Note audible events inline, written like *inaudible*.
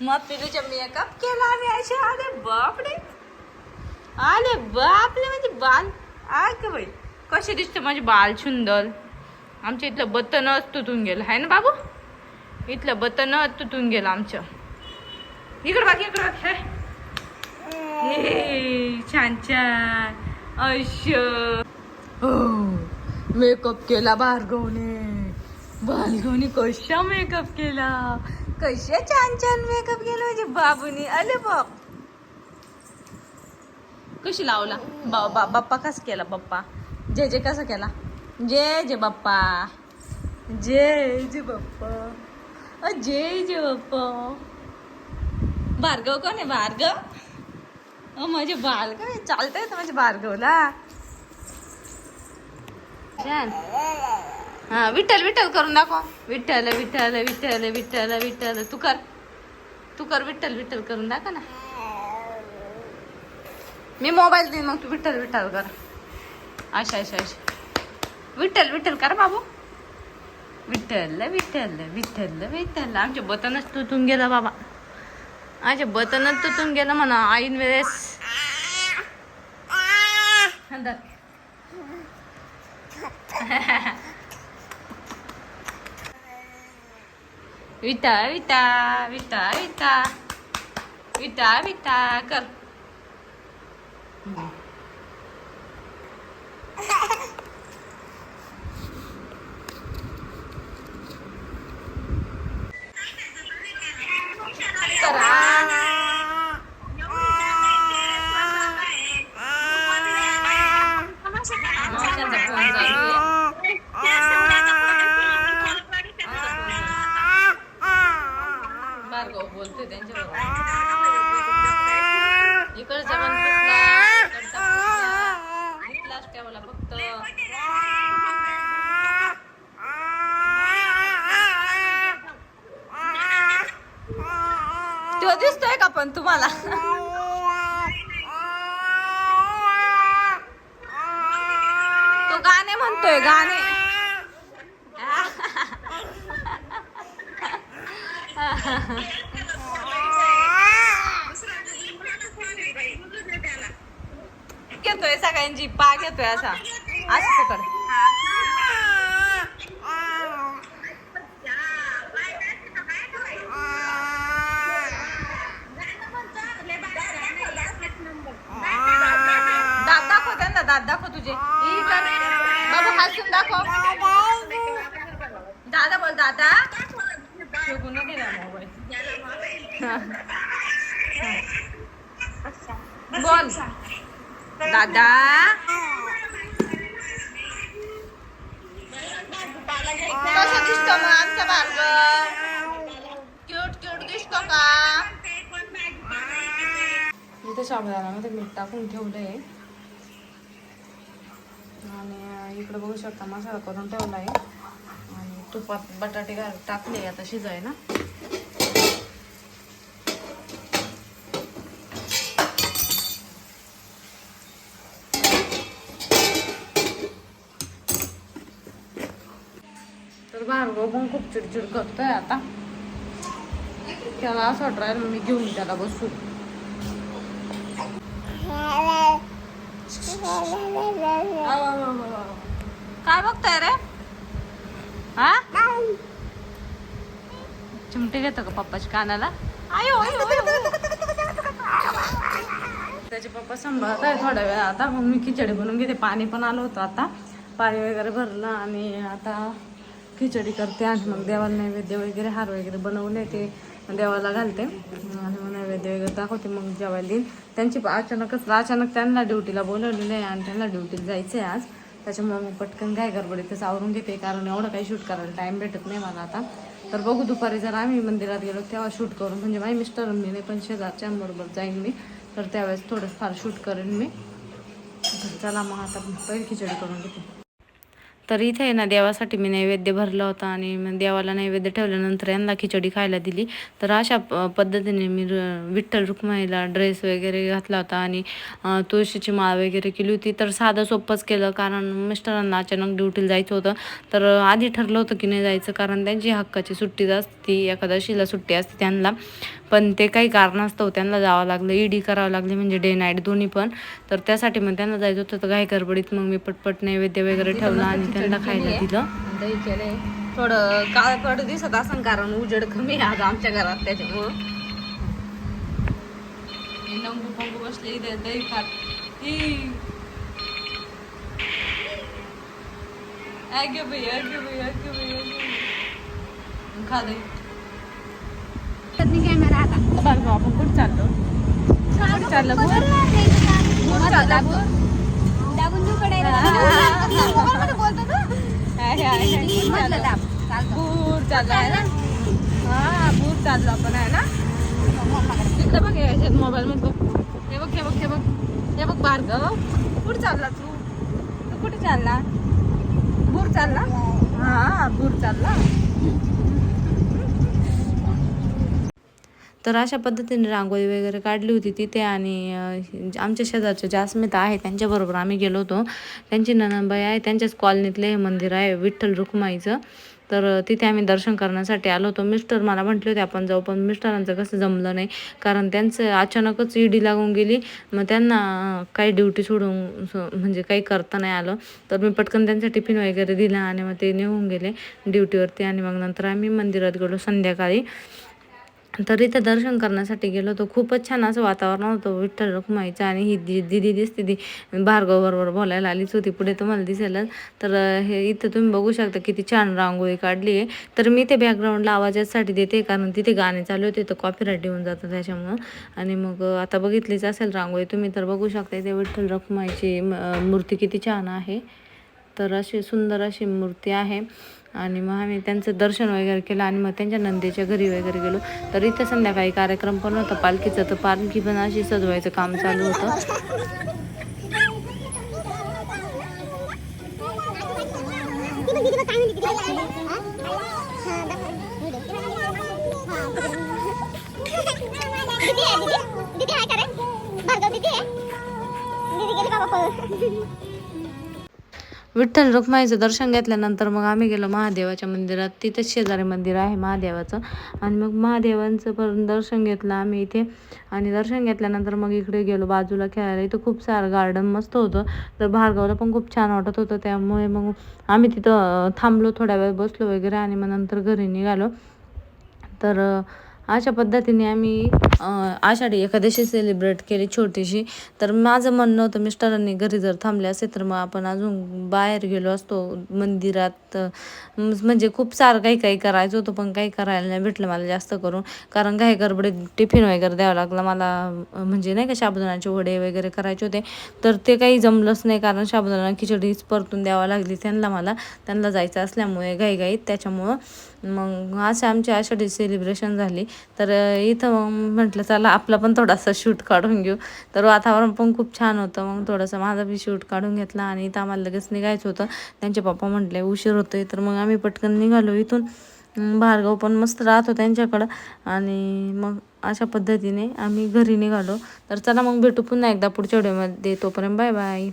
मग पिलूच्या मेकअप केला मी असे आले बापडे आले बापले म्हणजे बाल. आहे का बाई. कसे दिसते माझे बाल सुंदर. आमच्या इथलं बतनच तुटून गेलं. आहे ना बाबू? इथलं बतनच तुटून गेलं आमचं. इकडं बाकी इकडं बाकी हे छान छान. अश मेकअप हो. केला भार्गवने. भार्गवने कशा मेकअप केला? कशा छान छान मेकअप केला म्हणजे बाबूनी? अरे बाप. कशी लावला? बा बा बाप्पा कसा केला बाप्पा? जय जे कसा केला? जय जे बाप्पा. जय जे बाप्पा. अ, जे बाप्पा. भार्गव कोण आहे भार्गव? अ, माझे बाल काय चालतंय तर माझ्या भार्गवला. छान. हा विठ्ठल विठ्ठल करून दाखव. विठ्ठल विठ्ठल विठ्ठल विठ्ठल विठ्ठल. तू कर. तू कर विठ्ठल विठ्ठल करून दाखव ना. मी मोबाईल देईन मग तू विठ्ठल विठ्ठल कर. अशा अशा अशा. विठ्ठल विठ्ठल कर बाबू. विठ्ठल विठ्ठल विठ्ठल विठ्ठल. आमचे बटनच तुटून गेला बाबा. आमचे बटनच तुटून गेलं म्हणा आईन वेळेस. अंदर. *laughs* Віта, віта, віта, віта. Віта, віта, кар. Nó sẽ đặt con dành त्यांच्याबरोबर इकडचा पण ठेवला फक्त तो दिसतोय का पण तुम्हाला? तो गाणे म्हणतोय गाणे. घेतोय सगळ्यांची पा घेतोय असा. असं पकड दात दाखव त्यांना दात दाखव तुझे. कर. बाबा हसून दाखव. दादा बोल दादा. मोबाईल. बोल. दादा? कसा दिसतो मग आमचा भार्गव क्यूट क्यूट दिसतो का? इथे साबुदाण्यामध्ये मीठ टाकून ठेवलंय. आणि इकडे बघू शकता मसाला करून ठेवला आहे आणि तुपात बटाटे घाल टाकले आता शिजाय ना तर भार्गव पण खूप चिडचिड करतोय आता. त्याला असं वाटत मी घेऊन त्याला बसू. काय बघताय रे? हा? चिमटे घेतो का पप्पाच्या कानाला? आयो. त्याचे पप्पा सांभाळत आहे थोड्या वेळ आता मग मी खिचडी बनवून घेते. पाणी पण आलं होतं आता. पाणी वगैरे भरलं आणि आता खिचडी करते आणि मग देवाला नैवेद्य वगैरे हार वगैरे बनवले ते देवाला घालते. आणि मग नैवेद्य वगैरे दाखवते मग जेवायला देईन. त्यांची अचानकच अचानक त्यांना ड्युटीला बोलवलेलं आहे आणि त्यांना ड्युटीला जायचं आहे आज. त्याच्यामुळे मग पटकन काय गडबडीतच आवरून घेते कारण एवढं काही शूट करायला टाईम भेटत नाही मला आता. तर बघू दुपारी जर आम्ही मंदिरात गेलो तेव्हा शूट करून म्हणजे माझी मिस्टर मी नाही पण शेजारच्यांबरोबर जाईन मी. तर त्यावेळेस थोडंफार शूट करेन मी. चला मग आता पहिली खिचडी करून घेते. तर इथे आहे ना देवासाठी मी नैवेद्य भरला होता आणि मग देवाला नैवेद्य ठेवल्यानंतर यांना खिचडी खायला दिली. तर अशा प- पद्धतीने मी विठ्ठल रुक्माईला ड्रेस वगैरे घातला होता आणि तुळशीची माळ वगैरे केली होती. तर साधं सोपंच केलं कारण मिस्टरांना अचानक ड्युटीला जायचं होतं. तर आधी ठरलं होतं की नाही जायचं कारण त्यांची हक्काची सुट्टी असती एकादशीला सुट्टी असते त्यांना. पण ते काही कारणास्तव त्यांना जावं लागलं ईडी करावं लागली म्हणजे डे नाईट दोन्ही पण. तर त्यासाठी मग त्यांना जायचं होतं तर काही गडबडीत मग मी पटपट नैवेद्य वगैरे ठेवला आणि त्यांना खायला दिलं. दही केलंय थोडं दिसत असन कारण उजेड कमी आहे आज आमच्या घरात त्याच्यामुळं. पंगू बसले इथे दही खात. आगे आगे आगे दही बघ गं, आपण कुठं चाललो? कुठं चाललो बोल. कुठं चाललो *laughs* *laughs* भूर चाललो आहे ना? हा भूर चाललो आपण आहे ना? तिकडे बघ हे ह्याच्यात मोबाईल मध्ये बघ. हे बघ हे बघ हे बघ. हे बघ भार्गव कुठं चालला तू. तू कुठे चालला? भूर चालला? हा. भूर चालला. तर अशा पद्धतीने रांगोळी वगैरे काढली होती तिथे आणि आमच्या शेजारचे ज्या अस्मिता आहे त्यांच्याबरोबर आम्ही गेलो होतो. त्यांची ननंबाई आहे त्यांच्याच कॉलनीतले हे मंदिर आहे विठ्ठल रुक्माईचं. तर तिथे आम्ही दर्शन करण्यासाठी आलो होतो. मिस्टर मला म्हटले होते आपण जाऊ पण मिस्टरांचं कसं जमलं नाही. कारण त्यांचं अचानकच ईडी लागून गेली. मग त्यांना काही ड्युटी सोडून म्हणजे काही करता नाही आलं. तर मी पटकन त्यांचा टिफिन वगैरे दिला आणि मग ते निघून गेले ड्युटीवरती. आणि मग नंतर आम्ही मंदिरात गेलो संध्याकाळी. तर इथं दर्शन करण्यासाठी गेलो होतो. खूपच छान असं वातावरण होतं. विठ्ठल रुक्माईचं आणि ही दि दिदी दिसते ती. भार्गवबरोबर बोलायला आलीच होती. पुढे तुम्हाला दिसेलच. तर हे इथं तुम्ही बघू शकता किती छान रांगोळी काढली आहे. तर मी ते बॅकग्राऊंडला आवाजासाठी देते. कारण तिथे गाणे चालू होते. तर कॉपीराईट येऊन जातं त्याच्यामुळं. आणि मग आता बघितलीच असेल रांगोळी. तुम्ही तर बघू शकता इथे विठ्ठल रुक्माईची म- मूर्ती किती छान आहे. तर अशी सुंदर अशी मूर्ती आहे. आणि मग आम्ही त्यांचं दर्शन वगैरे केलं आणि मग त्यांच्या नंदीच्या घरी वगैरे गेलो. तर इथं संध्याकाळी कार्यक्रम पण होता. पालखीचा तर पालखी पण अशी सजवायचं काम चालू होतं. विठ्ठल रुक्माईचं दर्शन घेतल्यानंतर मग आम्ही गेलो महादेवाच्या मंदिरात. तिथेच शेजारी मंदिर आहे महादेवाचं. आणि मग महादेवांचं पण दर्शन घेतलं आम्ही इथे. आणि दर्शन घेतल्यानंतर मग इकडे गेलो बाजूला खेळायला. इथं खूप सारं गार्डन मस्त होतं. तर भार्गावला पण खूप छान वाटत होतं. त्यामुळे मग आम्ही तिथं थांबलो थोड्या वेळ बसलो वगैरे आणि मग नंतर घरी निघालो. तर अशा पद्धतीने आम्ही आषाढी एकादशी सेलिब्रेट केली छोटीशी. तर माझं म्हणणं होतं मिस्टरांनी घरी जर थांबले असते तर मग आपण अजून बाहेर गेलो असतो मंदिरात. म्हणजे खूप सारं काही काही करायचं होतं पण काही करायला नाही भेटलं मला जास्त करून. कारण काही गडबडीत टिफिन वगैरे द्यावं लागलं मला. म्हणजे नाही का शाबुदानाचे वडे वगैरे करायचे होते. तर ते काही जमलंच नाही कारण शाबुदाना खिचडीच परतून द्यावं लागली त्यांना मला. त्यांना जायचं असल्यामुळे घाईघाईत. त्याच्यामुळं मग असे आमची आषाढी सेलिब्रेशन झाली. तर इथं मग म्हटलं चला आपला पण थोडासा शूट काढून घेऊ. तर वातावरण पण खूप छान होतं. मग थोडंसं माझा बी शूट काढून घेतला आणि इथं आम्हाला लगेच निघायचं होतं. त्यांचे पप्पा म्हटले उशीर होतोय. तर मग आम्ही पटकन निघालो इथून. भार्गव पण मस्त राहतो त्यांच्याकडं. आणि मग अशा पद्धतीने आम्ही घरी निघालो. तर चला मग भेटू पुन्हा एकदा पुढच्या व्हिडिओमध्ये तोपर्यंत बाय बाय